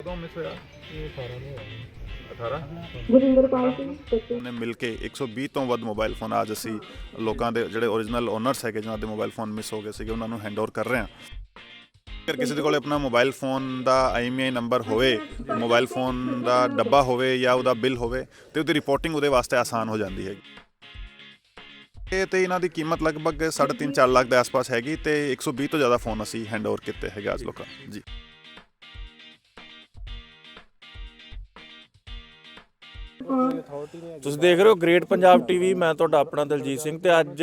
ਕਦੋਂ ਮਿਸ ਹੋਇਆ? ਇਹ 18 ਨੂੰ ਹੋਇਆ। 18 ਗੁਰਿੰਦਰਪਾਲ ਸਿੰਘ ਸੱਚੇ ਨੇ ਮਿਲ ਕੇ 120 ਤੋਂ ਵੱਧ ਮੋਬਾਈਲ ਫੋਨ ਅੱਜ ਅਸੀਂ ਲੋਕਾਂ ਦੇ ਜਿਹੜੇ origignal ਓਨਰਸ ਹੈਗੇ ਜਿਨ੍ਹਾਂ ਦੇ ਮੋਬਾਈਲ ਫੋਨ ਮਿਸ ਹੋ ਗਏ ਸੀਗੇ ਉਹਨਾਂ ਨੂੰ ਹੈਂਡਓਵਰ ਕਰ ਰਹੇ ਹਾਂ। ਅਗਰ ਕਿਸੇ ਦੇ ਕੋਲ ਆਪਣਾ ਮੋਬਾਈਲ ਫੋਨ ਦਾ ਆਈਐਮਆਈ ਨੰਬਰ ਹੋਵੇ ਮੋਬਾਈਲ ਫੋਨ ਦਾ ਡੱਬਾ ਹੋਵੇ ਜਾਂ ਉਹਦਾ ਬਿੱਲ ਹੋਵੇ ਤੇ ਉਹਦੀ ਰਿਪੋਰਟਿੰਗ ਉਹਦੇ ਵਾਸਤੇ ਆਸਾਨ ਹੋ ਜਾਂਦੀ ਹੈ ਇਹ ਤੇ ਇਹਨਾਂ ਦੀ ਕੀਮਤ ਲਗਭਗ 3.5 4 ਲੱਖ ਦੇ ਆਸ-ਪਾਸ ਹੈਗੀ ਤੇ 120 ਤੋਂ ਜ਼ਿਆਦਾ ਫੋਨ ਅਸੀਂ ਹੈਂਡਓਵਰ ਕੀਤੇ ਹੈਗੇ ਅੱਜ ਲੋਕਾਂ। ਜੀ। ਤੁਸੀਂ ਦੇਖ ਰਹੇ ਹੋ ਗ੍ਰੇਟ ਪੰਜਾਬ ਟੀਵੀ ਮੈਂ ਤੁਹਾਡਾ ਆਪਣਾ ਦਲਜੀਤ ਸਿੰਘ ਤੇ ਅੱਜ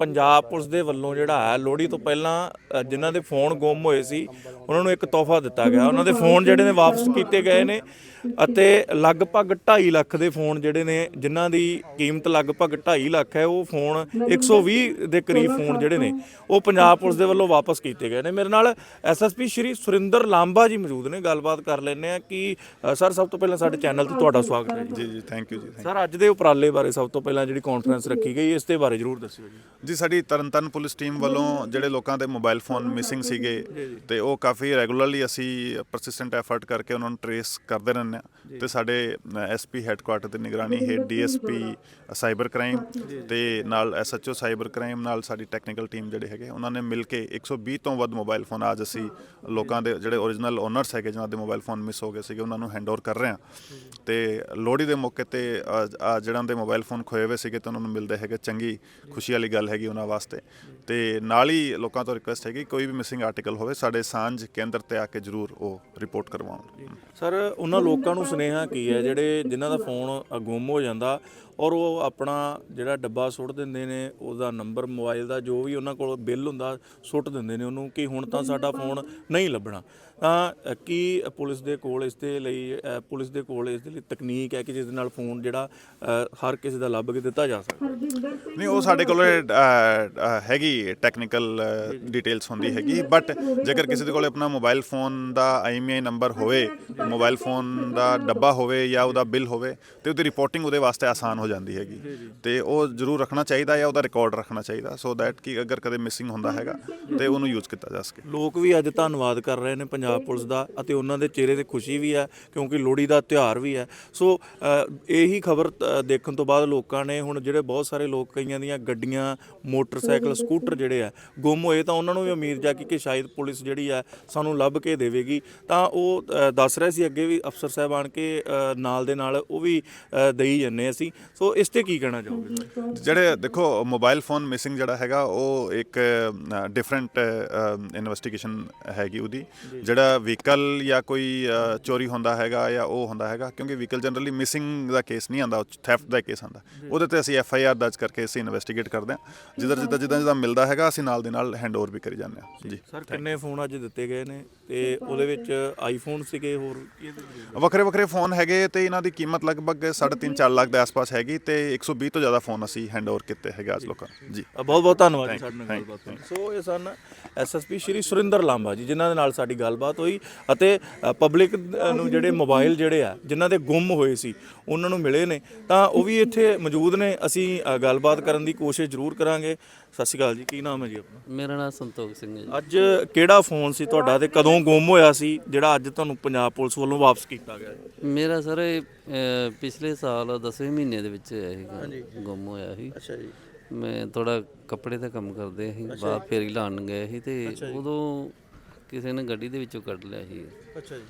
ਪੰਜਾਬ ਪੁਲਿਸ ਦੇ ਵੱਲੋਂ ਜਿਹੜਾ ਹੈ ਲੋਹੜੀ ਤੋਂ ਪਹਿਲਾਂ ਅ, ਜਿਨ੍ਹਾਂ ਦੇ ਫੋਨ ਗੁੰਮ ਹੋਏ ਸੀ ਉਹਨਾਂ ਨੂੰ ਇੱਕ ਤੋਹਫਾ ਦਿੱਤਾ ਗਿਆ। ਉਹਨਾਂ ਦੇ ਫੋਨ ਜਿਹੜੇ ਨੇ ਵਾਪਸ ਕੀਤੇ ਗਏ ਨੇ। ਅਤੇ ਲਗਭਗ 2.5 ਲੱਖ ਦੇ ਫੋਨ ਜਿਹੜੇ ਨੇ ਜਿਨ੍ਹਾਂ ਦੀ ਕੀਮਤ ਲਗਭਗ 2.5 ਲੱਖ ਹੈ ਉਹ ਫੋਨ 120 ਦੇ ਕਰੀਬ ਫੋਨ ਜਿਹੜੇ ਨੇ ਉਹ ਪੰਜਾਬ ਪੁਲਿਸ ਦੇ ਵੱਲੋਂ ਵਾਪਸ ਕੀਤੇ ਗਏ ਨੇ। ਮੇਰੇ ਨਾਲ ਐਸਐਸਪੀ ਸ਼੍ਰੀ ਸੁਰਿੰਦਰ ਲਾਂਬਾ ਜੀ ਮੌਜੂਦ ਨੇ ਗੱਲਬਾਤ ਕਰ ਲੈਂਦੇ ਆ ਕਿ ਸਰ ਸਭ ਤੋਂ ਪਹਿਲਾਂ ਸਾਡੇ ਚੈਨਲ ਤੇ ਤੁਹਾਡਾ ਸਵਾਗਤ ਹੈ ਜੀ। ਜੀ ਥੈਂਕ ਯੂ ਜੀ। ਸਰ ਅੱਜ ਦੇ ਉਪਰਾਲੇ ਬਾਰੇ ਸਭ ਤੋਂ ਪਹਿਲਾਂ ਜਿਹੜੀ ਕਾਨਫਰੰਸ ਰੱਖੀ ਗਈ ਇਸ ਦੇ ਬਾਰੇ ਜਰੂਰ ਦੱਸਿਓ ਜੀ। ਜੀ ਸਾਡੀ ਤਰਨਤਾਰਨ ਪੁਲਿਸ ਟੀਮ ਵੱਲੋਂ ਜਿਹੜੇ ਲੋਕਾਂ ਦੇ ਮੋਬਾਈਲ ਫੋਨ ਮਿਸਿੰਗ ਸੀਗੇ ਤੇ ਉਹ ਕਾਫੀ ਰੈਗੂਲਰਲੀ ਅਸੀਂ ਪਰਸਿਸਟੈਂਟ ਐਫਰਟ ਕਰਕੇ ਉਹਨਾਂ ਨੂੰ ਟਰੇਸ ਕਰਦੇ ਰਹਿੰਦੇ ਹਾਂ ਤੇ ਸਾਡੇ ਐਸਪੀ ਹੈੱਡਕੁਆਟਰ ਤੇ ਨਿਗਰਾਨੀ ਹੇਡ ਡੀਐਸਪੀ ਸਾਈਬਰ ਕ੍ਰਾਈਮ ਤੇ ਨਾਲ ਐਸਐਚਓ ਸਾਈਬਰ ਕ੍ਰਾਈਮ ਨਾਲ ਸਾਡੀ ਟੈਕਨੀਕਲ ਟੀਮ ਜਿਹੜੇ ਹੈਗੇ ਉਹਨਾਂ ਨੇ ਮਿਲ ਕੇ 120 ਤੋਂ ਵੱਧ ਮੋਬਾਈਲ ਫੋਨ ਅੱਜ ਅਸੀਂ ਲੋਕਾਂ ਦੇ ਜਿਹੜੇ origignal ਓਨਰਸ ਹੈਗੇ ਜਿਨ੍ਹਾਂ ਦੇ ਮੋਬਾਈਲ ਫੋਨ ਮਿਸ ਹੋ ਗਏ ਸੀਗੇ ਉਹਨਾਂ ਨੂੰ ਹੈਂਡਓਵਰ ਕਰ ਰਹੇ ਹਾਂ। ਤੇ ਲੋਹੜੀ ਦੇ ਮੌਕੇ ਤੇ ਜਿਹਨਾਂ ਦੇ ਮੋਬਾਈਲ ਫੋਨ ਖੋਏ ਹੋਏ ਸੀਗੇ ਤੇ ਉਹਨਾਂ ਨੂੰ ਮਿਲਦੇ ਹੈਗੇ ਚੰਗੀ ਖੁਸ਼ੀ ਵਾਲੀ ਗੱਲ ਹੈਗੀ ਉਹਨਾਂ ਵਾਸਤੇ। ਤੇ ਨਾਲ ਹੀ ਲੋਕਾਂ ਤੋਂ ਰਿਕੁਐਸਟ ਹੈਗੀ ਕੋਈ ਵੀ ਮਿਸਿੰਗ ਆਰਟੀਕਲ ਹੋਵੇ ਸਾਡੇ ਸਾਂਝ ਕੇਂਦਰ ਤੇ ਆ ਕੇ ਜਰੂਰ ਉਹ ਰਿਪੋਰਟ ਕਰਵਾਉਣ। ਸਰ ਉਹਨਾਂ ਲੋਕਾਂ ਲੋਕਾਂ ਨੂੰ ਸੁਨੇਹਾ ਕੀ ਹੈ, ਜਿਹੜੇ ਜਿਨ੍ਹਾਂ ਦਾ ਫੋਨ ਗੁੰਮ ਹੋ ਜਾਂਦਾ ਔਰ ਉਹ ਆਪਣਾ ਜਿਹੜਾ ਡੱਬਾ ਸੁੱਟ ਦਿੰਦੇ ਨੇ, ਉਹਦਾ ਨੰਬਰ, ਮੋਬਾਈਲ ਦਾ ਜੋ ਵੀ ਉਹਨਾਂ ਕੋਲ ਬਿੱਲ ਹੁੰਦਾ, ਸੁੱਟ ਦਿੰਦੇ ਨੇ ਉਹਨੂੰ ਕਿ ਹੁਣ ਤਾਂ ਸਾਡਾ ਫੋਨ ਨਹੀਂ ਲੱਭਣਾ। ਤਾਂ ਕੀ ਪੁਲਿਸ ਦੇ ਕੋਲ ਇਸ ਦੇ ਲਈ ਪੁਲਿਸ ਦੇ ਕੋਲ ਇਸ ਦੇ ਲਈ ਤਕਨੀਕ ਹੈ ਕਿ ਜਿਸ ਦੇ ਨਾਲ ਫੋਨ ਜਿਹੜਾ ਹਰ ਕਿਸੇ ਦਾ ਲੱਭ ਕੇ ਦਿੱਤਾ ਜਾ ਸਕਦਾ? ਨਹੀਂ, ਉਹ ਸਾਡੇ ਕੋਲ ਹੈਗੀ ਟੈਕਨੀਕਲ ਡਿਟੇਲਸ ਹੁੰਦੀ ਹੈਗੀ ਬਟ ਜੇਕਰ ਕਿਸੇ ਦੇ ਕੋਲ ਆਪਣਾ ਮੋਬਾਈਲ ਫੋਨ ਦਾ ਆਈਐਮਆਈ ਨੰਬਰ ਹੋਵੇ ਮੋਬਾਈਲ ਫੋਨ ਦਾ ਡੱਬਾ ਹੋਵੇ ਜਾਂ ਉਹਦਾ ਬਿੱਲ ਹੋਵੇ ਤੇ ਉਹਦੀ ਰਿਪੋਰਟਿੰਗ ਉਹਦੇ ਵਾਸਤੇ ਆਸਾਨ ਹੋ ਜਾਂਦੀ ਹੈਗੀ। ਤੇ ਉਹ ਜ਼ਰੂਰ ਰੱਖਣਾ ਚਾਹੀਦਾ ਜਾਂ ਉਹਦਾ ਰਿਕਾਰਡ ਰੱਖਣਾ ਚਾਹੀਦਾ ਸੋ ਦੈਟ ਕਿ ਅਗਰ ਕਦੇ ਮਿਸਿੰਗ ਹੁੰਦਾ ਹੈਗਾ ਤੇ ਉਹਨੂੰ ਯੂਜ਼ ਕੀਤਾ ਜਾ ਸਕੇ। ਲੋਕ ਵੀ ਅੱਜ ਧੰਨਵਾਦ ਕਰ ਰਹੇ ਨੇ ਪੰਜਾਬ ਪੁਲਿਸ ਦਾ ਅਤੇ ਉਹਨਾਂ ਦੇ ਚਿਹਰੇ ਤੇ ਖੁਸ਼ੀ ਵੀ ਹੈ ਕਿਉਂਕਿ ਲੋਹੜੀ ਦਾ ਤਿਉਹਾਰ ਵੀ ਹੈ। ਸੋ ਇਹੀ ਖਬਰ ਦੇਖਣ ਤੋਂ ਬਾਅਦ ਲੋਕਾਂ ਨੇ ਹੁਣ ਜਿਹੜੇ ਬਹੁਤ ਸਾਰੇ ਲੋਕ ਕਈਆਂ ਦੀਆਂ ਗੱਡੀਆਂ ਮੋਟਰਸਾਈਕਲ ਸਕੂਟਰ ਜਿਹੜੇ ਆ ਗੁੰਮ ਹੋਏ ਤਾਂ ਉਹਨਾਂ ਨੂੰ ਵੀ ਉਮੀਦ ਜਾਗੀ ਕਿ ਸ਼ਾਇਦ ਪੁਲਿਸ ਜਿਹੜੀ ਆ ਸਾਨੂੰ ਲੱਭ ਕੇ ਦੇਵੇਗੀ। ਤਾਂ ਉਹ ਦੱਸ ਰਹੇ ਸੀ ਅੱਗੇ ਵੀ ਅਫਸਰ ਸਾਹਿਬਾਨ ਕੇ ਅ, ਨਾਲ ਦੇ ਨਾਲ ਉਹ ਵੀ ਅ, ਦੇਈ ਜੰਨੇ ਅਸੀਂ। ਸੋ ਇਸ ਤੇ ਕੀ ਕਹਿਣਾ ਚਾਹੋਗੇ ਸਰ ਜਿਹੜੇ ਦੇਖੋ ਮੋਬਾਈਲ ਫੋਨ ਮਿਸਿੰਗ ਜਿਹੜਾ ਹੈਗਾ ਉਹ ਇੱਕ ਡਿਫਰੈਂਟ ਇਨਵੈਸਟੀਗੇਸ਼ਨ ਹੈਗੀ ਉਹਦੀ। ਜਿਹੜਾ ਵਹੀਕਲ ਜਾਂ ਕੋਈ ਅ, ਚੋਰੀ ਹੁੰਦਾ ਹੈਗਾ ਜਾਂ ਉਹ ਹੁੰਦਾ ਹੈਗਾ ਕਿਉਂਕਿ ਵਹੀਕਲ ਜਨਰਲੀ ਮਿਸਿੰਗ ਦਾ ਕੇਸ ਨਹੀਂ ਆਂਦਾ ਥੈਫਟ ਦਾ ਕੇਸ ਆਂਦਾ। ਉਹਦੇ ਤੇ ਅਸੀਂ ਐਫ ਆਈ ਆਰ ਦਰਜ ਕਰਕੇ ਅਸੀਂ ਇਨਵੈਸਟੀਗੇਟ ਕਰਦੇ ਹਾਂ ਜਿੱਦਾਂ ਜਿੱਦਾਂ ਜਿੱਦਾਂ ਜਿੱਦਾਂ ਮਿਲਦਾ ਹੈਗਾ ਅਸੀਂ ਨਾਲ ਦੇ ਨਾਲ ਹੈਂਡਓਵਰ ਵੀ ਕਰੀ ਜਾਂਦੇ ਹਾਂ ਜੀ। ਸਰ ਕਿੰਨੇ ਫੋਨ ਅੱਜ ਦਿੱਤੇ ਗਏ ਨੇ? ਤੇ ਉਹਦੇ ਵਿੱਚ ਆਈਫੋਨ ਸੀਗੇ ਹੋਰ ਕੀ ਇਹਦੇ ਵਿੱਚ? ਵੱਖਰੇ ਵੱਖਰੇ ਫੋਨ ਹੈਗੇ ਤੇ ਇਹਨਾਂ ਦੀ ਕੀਮਤ ਲਗਭਗ 3.5 4 ਲੱਖ ਦੇ ਆਸ-ਪਾਸ ਹੈਗੀ ਤੇ 120 ਤੋਂ ਜ਼ਿਆਦਾ ਫੋਨ ਅਸੀਂ ਹੈਂਡਓਵਰ ਕੀਤੇ ਹੈਗੇ ਅੱਜ ਲੋਕਾਂ ਨੂੰ। ਜੀ। ਬਹੁਤ ਬਹੁਤ ਧੰਨਵਾਦ ਜੀ ਸਾਡੇ ਨਾਲ ਗੱਲਬਾਤ ਕਰਨ ਸੋ ਇਹ ਸਨ ਐਸਐਸਪੀ ਸ਼੍ਰੀ ਸੁਰਿੰਦਰ ਲਾਂਬਾ ਜੀ ਜਿਨ੍ਹਾਂ ਦੇ ਨਾਲ ਸਾਡੀ ਗੱਲਬਾਤ ਹੋਈ ਅਤੇ ਪਬਲਿਕ ਨੂੰ ਜਿਹੜੇ ਮੋਬਾਈਲ ਜਿਹੜੇ ਆ ਜਿਨ੍ਹਾਂ ਦੇ ਗੁੰਮ ਹੋਏ ਸੀ ਉਹਨਾਂ ਨੂੰ ਮਿਲੇ ਨੇ। ਤਾਂ ਉਹ ਵੀ ਇੱਥੇ ਮੌਜੂਦ ਨੇ ਅਸੀਂ ਅ, ਗੱਲਬਾਤ ਕਰਨ ਦੀ ਕੋਸ਼ਿਸ਼ ਜ਼ਰੂਰ ਕਰਾਂਗੇ। ਸਤਿ ਸ਼੍ਰੀ ਅਕਾਲ ਜੀ ਕੀ ਨਾਮ ਹੈ ਜੀ ਆਪਣਾ? ਮੇਰਾ ਨਾਮ ਸੰਤੋਖ ਸਿੰਘ ਹੈ ਜੀ। ਅੱਜ ਕਿਹੜਾ ਫੋਨ ਸੀ ਤੁਹਾਡਾ ਤੇ ਕਦੋਂ ਗੁੰਮ ਹੋਇਆ ਸੀ ਜਿਹੜਾ ਅੱਜ ਤੁਹਾਨੂੰ ਪੰਜਾਬ ਪੁਲਿਸ ਵੱਲੋਂ ਵਾਪਸ ਕੀਤਾ? ਗਿਆ? ਹੈ ਮੇਰਾ ਸਰ ਇਹ, ਅਹ, ਪਿਛਲੇ ਸਾਲ 10ਵੇਂ ਮਹੀਨੇ ਦੇ ਵਿੱਚ ਹੋਇਆ ਸੀਗਾ ਗੁੰਮ ਹੋਇਆ ਸੀ। ਅੱਛਾ ਜੀ। ਮੈਂ ਥੋੜਾ ਕੱਪੜੇ ਦਾ ਕੰਮ ਕਰਦੇ ਸੀ ਬਾਹਰ ਫੇਰੀ ਲਾਣ ਗਏ ਸੀ ਤੇ ਉਦੋਂ ਕਿਸੇ ਨੇ ਗੱਡੀ ਦੇ ਵਿੱਚੋਂ ਕੱਢ ਲਿਆ ਸੀ। ਅੱਛਾ ਜੀ।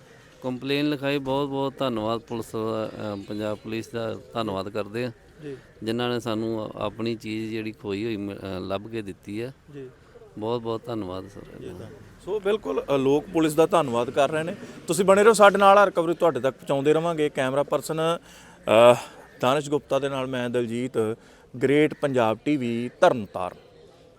ਕੰਪਲੇਨ ਲਿਖਾਈ ਬਹੁਤ ਬਹੁਤ ਧੰਨਵਾਦ ਪੁਲਿਸ ਦਾ, ਅਹ, ਪੰਜਾਬ ਪੁਲਿਸ ਦਾ ਧੰਨਵਾਦ ਕਰਦੇ ਆ। ਜੀ। ਜਿਨ੍ਹਾਂ ਨੇ ਸਾਨੂੰ ਆਪਣੀ ਚੀਜ਼ ਜਿਹੜੀ ਖੋਈ ਹੋਈ ਮ- ਅਹ, ਲੱਭ ਕੇ ਦਿੱਤੀ ਆ। ਜੀ। ਬਹੁਤ ਬਹੁਤ ਧੰਨਵਾਦ ਸਰ। ਸੋ ਬਿਲਕੁਲ ਅ, ਲੋਕ ਪੁਲਿਸ ਦਾ ਧੰਨਵਾਦ ਕਰ ਰਹੇ ਨੇ। ਤੁਸੀਂ ਬਣੇ ਰਹੋ ਸਾਡੇ ਨਾਲ ਹਰ ਖਬਰ ਤੁਹਾਡੇ ਤੱਕ ਪਹੁੰਚਾਉਂਦੇ ਰਵਾਂਗੇ। ਕੈਮਰਾ ਪਰਸਨ ਦਾਨਿਸ਼ ਗੁਪਤਾ ਦੇ ਨਾਲ ਮੈਂ ਦਲਜੀਤ ਗ੍ਰੇਟ ਪੰਜਾਬ ਟੀਵੀ ਤਰਨਤਾਰਨ।